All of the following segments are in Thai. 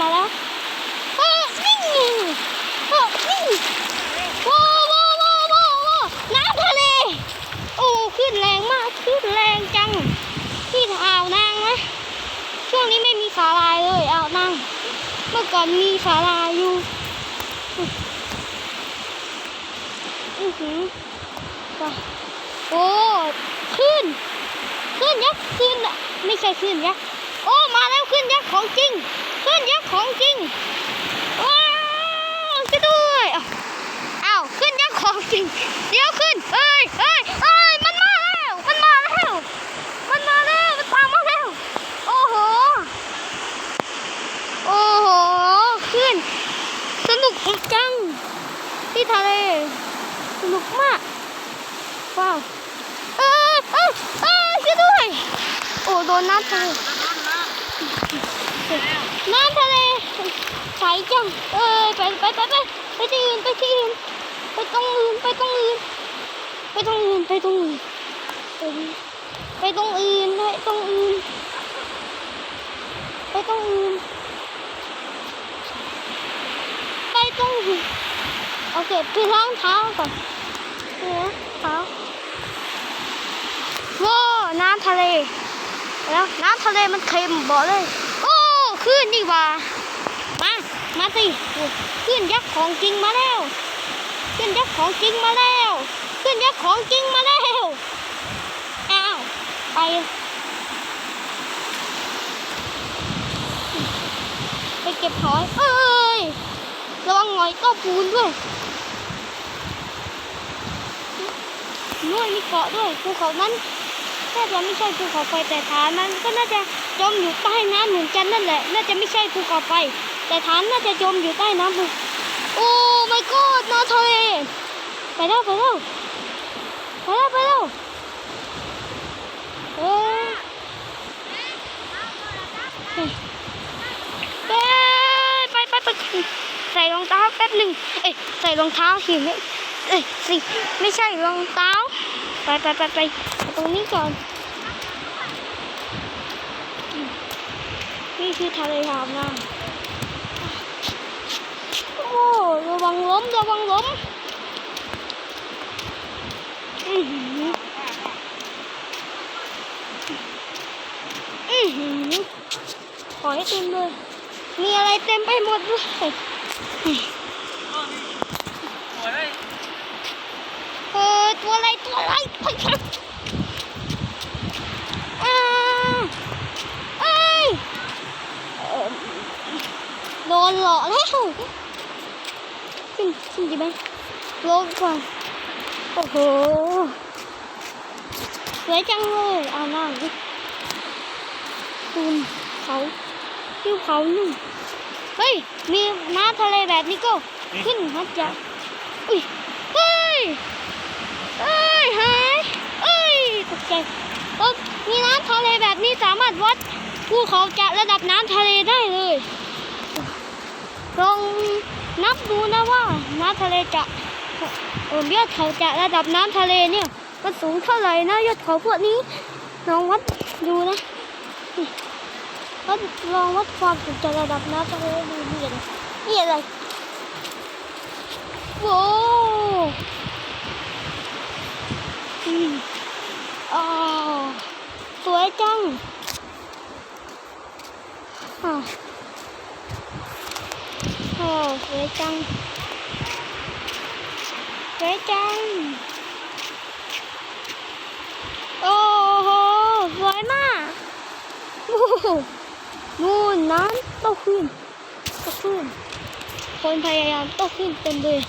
มาแล้วโอ้นี่งโอ้นี่โว้โว้โว้โว้โว้น้ำทะเลโอ้ขึ้นแรงมากขึ้นแรงจังที่อ่าวนางนะช่วงนี้ไม่มีสาลายเลยอ่าวนางเมื่อก่อนมีสาลายอยู่อือหือไปโอ้ขึ้นขึ้นยักษ์ขึ้นไม่ใช่ขึ้นยักษ์โอ้มาแล้วขึ้นยักษ์ของจริง ขึ้นยักษ์ของจริงว้าวจะด้วยอ้าวอ้าวขึ้นยักษ์ของจริง เดี๋ยวขึ้นเอ้ยเอ้ยเอ้ยมันมาแล้วมันมาแล้วมันมาแล้วมันตามมาแล้วโอ้โหโอ้โหขึ้น สนุกจังที่ทะเลสนุกมากว้าวเอ้ยเอ้ยเอ้ยช่วยด้วยโอ้โดนน้ำทะเล น้ำทะเลใสจัง เอ้ยไปไปไปไปไปที่อื่นไปที่อื่นไปตรงอื่นไปตรงอื่นไปตรงอื่นไปตรงอื่นไปตรงอื่นไปตรงอื่นไปตรงอื่นไปตรงอื่นโอเคพี่ล้างเท้าก่อนเนี่ยเท้าว้าวน้ำทะเลแล้วน้ำทะเลมันเค็มบอกเลย ขึ้นดีกว่า มา มาสิขึ้นยักษ์ของจริงมาแล้วขึ้นยักษ์ของจริงมาแล้วขึ้นยักษ์ของจริงมาแล้วอ้าวไปไปเก็บหอยเอ้ยระวังหอยก็ปูนด้วยนู่นมีเกาะด้วยภูเขานั้นแทบจะไม่ใช่ภูเขาไฟแต่ฐานมันก็น่าจะ จมอยู่ใต้น้ำเหมือนกันนั่นแหละ น่าจะไม่ใช่ภูเขาไฟ แต่ฐานน่าจะจมอยู่ใต้น้ำภูโอ้ my god น้ำทะเล ไปแล้วไปแล้วไปแล้วไปแล้วเอ้ยเฮ้ยเอ้ยไปไปไปใส่รองเท้าแป๊บหนึ่งเอ้ยใส่รองเท้าสิไม่เอ้ยสิไม่ใช่รองเท้า ไปไปไปไปตรงนี้ก่อน นี่คือทะเลหามนะโอ้ระวังล้มระวังล้มอือหืออือหือขอให้เต็มเลย มีอะไรเต็มไปหมดเลยเออตัวอะไรตัวอะไรอ่าเอ้ย เอ่อ โดนหลอกแล้วขึ้นขึ้นดีไหมลงก่อน โอ้โหสวยจังเลย เอาหน้าดิคูนเขาทิวเขาหนึ่งเฮ้ย มีน้ำทะเลแบบนี้ก็ ขึ้นฮัจจะอุ้ย เฮ้ยเอ้ยหายเอ้ยตกใจเออมีน้ำทะเลแบบนี้สามารถวัดภูเขาจะระดับน้ำทะเลได้เลย ลองนับดูนะว่าน้ำทะเลจะเออยอดเขาจะระดับน้ำทะเลเนี่ยมันสูงเท่าไหร่นะยอดเขาพวกนี้ลองวัดดูนะวัดลองวัดความสูงจากระดับน้ำทะเลดูนี่อะไรนี่อะไรโว้อ๋อสวยจังอ๋อ สวยจังสวยจัง โอ้โหสวยมากโอ้โหนู่นน้ำโตขึ้นโตขึ้น คนพยายามโตขึ้นเต็มเลย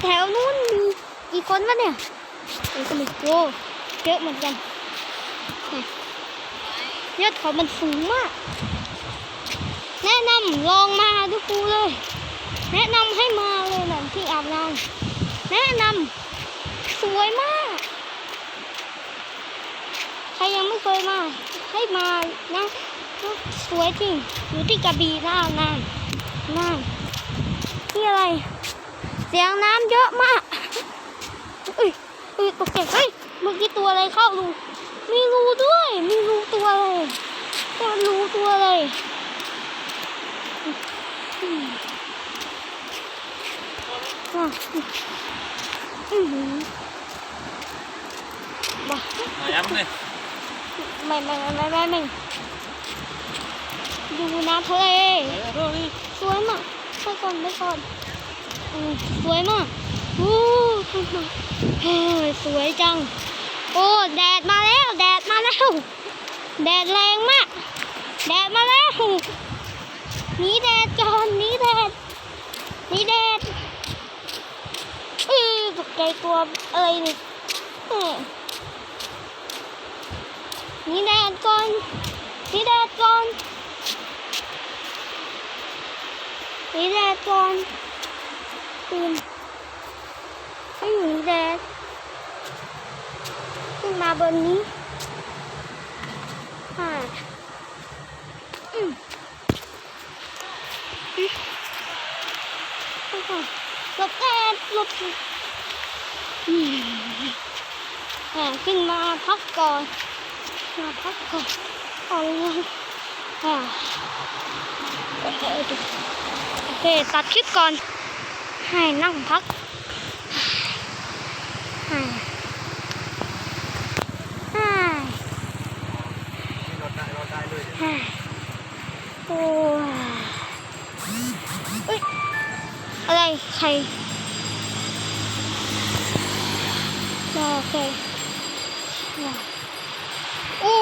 แถวนู้นมีกี่คนวะเนี่ยโอ้สนุกโว้เยอะเหมือนกันยอดเขามันสูงมาก แนะนำลองมาดูครูเลย แนะนำให้มาเลยนะที่อาบน้ำแนะนำสวยมาก ใครยังไม่เคยมา ให้มานะสวยจริง อยู่ที่กระบี่นะอาบน้ำน้ำนี่อะไร เสียงน้ำเยอะมากเอ้ยเอ้ยตกใจเฮ้ยเมื่อกี้ตัวอะไรเข้ารูมีรูด้วย มีรูตัวอะไรจะรู้ตัวเลยอืมอะอือหือบ้า มาย้ำเลยไม่ไม่ไม่ไม่ไม่ดูน้ำทะเลสวยมากไปก่อนไปก่อนสวยมากโอ้เฮ้ยสวยจัง โอ้แดดมาแล้ว แดดมาแล้ว แดดแรงมาก แดดมาแล้ว นีแดดก่อนหนีแดดหนีแดดเออตกใจตัวเอะไรนี่หนีแดดก่อนหนีแดดก่อนนี่แดดก่อนตื่นให้อยู่นี่แดดขึ้นมาบนนี้อ่าอืมอืม ล้วก็หลบแดดหลบอืมอ่าขึ้นมาพักก่อนมาพักก่อนเอาเลยอ่าเอเออดูโอเคตัดคลิปก่อน ให้นั่งพักให้ให้โอ้ย อะไรใครโอเคโอ้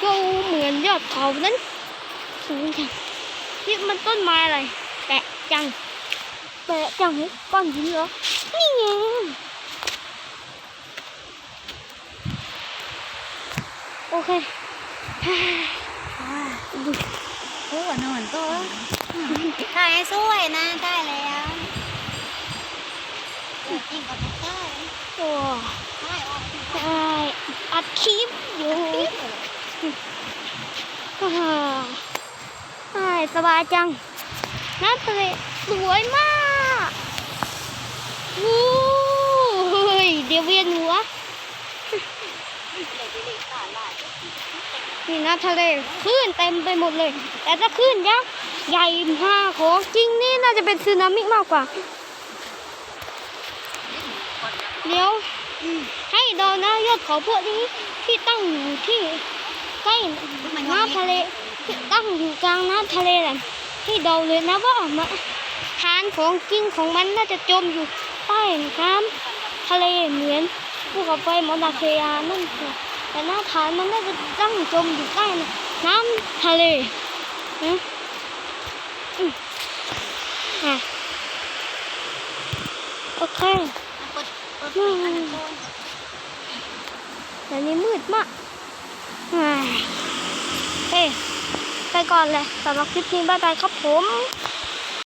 เจ้าเหมือนยอดเขานั้นสูงจังนี่มันต้นไม้อะไรแปะจังแปะจังเฮ้ยก้อนหินเหรอนี่ไงโอเคดูโอ้หนอนก็ ถ่ายสวยนะได้แล้วจริงก็ได้โอ้ได้ออกใช่อัดคลิปอยู่อ่าใช่สบายจังน้ำทะเลสวยมากโอ้ยเดี๋ยวเวียนหัว นี่น้ำทะเลคลื่นเต็มไปหมดเลย แต่ถ้าคลื่นยักษ์ใหญ่มากของจริงนี่น่าจะเป็นสึนามิมากกว่า เดี๋ยวให้เดานะยอดเขาพวกนี้ที่ตั้งอยู่ที่ใกล้น้ำทะเลที่ตั้งอยู่กลางน้ำทะเลแหละให้เดาเลยนะว่ามันฐานของจริงของมันน่าจะจมอยู่ใต้น้ำทะเลเหมือนภูเขาไฟมอนาเคยานั่นคือ แต่หน้าฐานมันน่าจะตั้งจมอยู่ใต้น้ำทะเลอืมอะโอเคอันโกนแต่นี้มืดมากเฮ้ไปก่อนเลยสำหรับคลิปนี้บ๊ายบายครับผม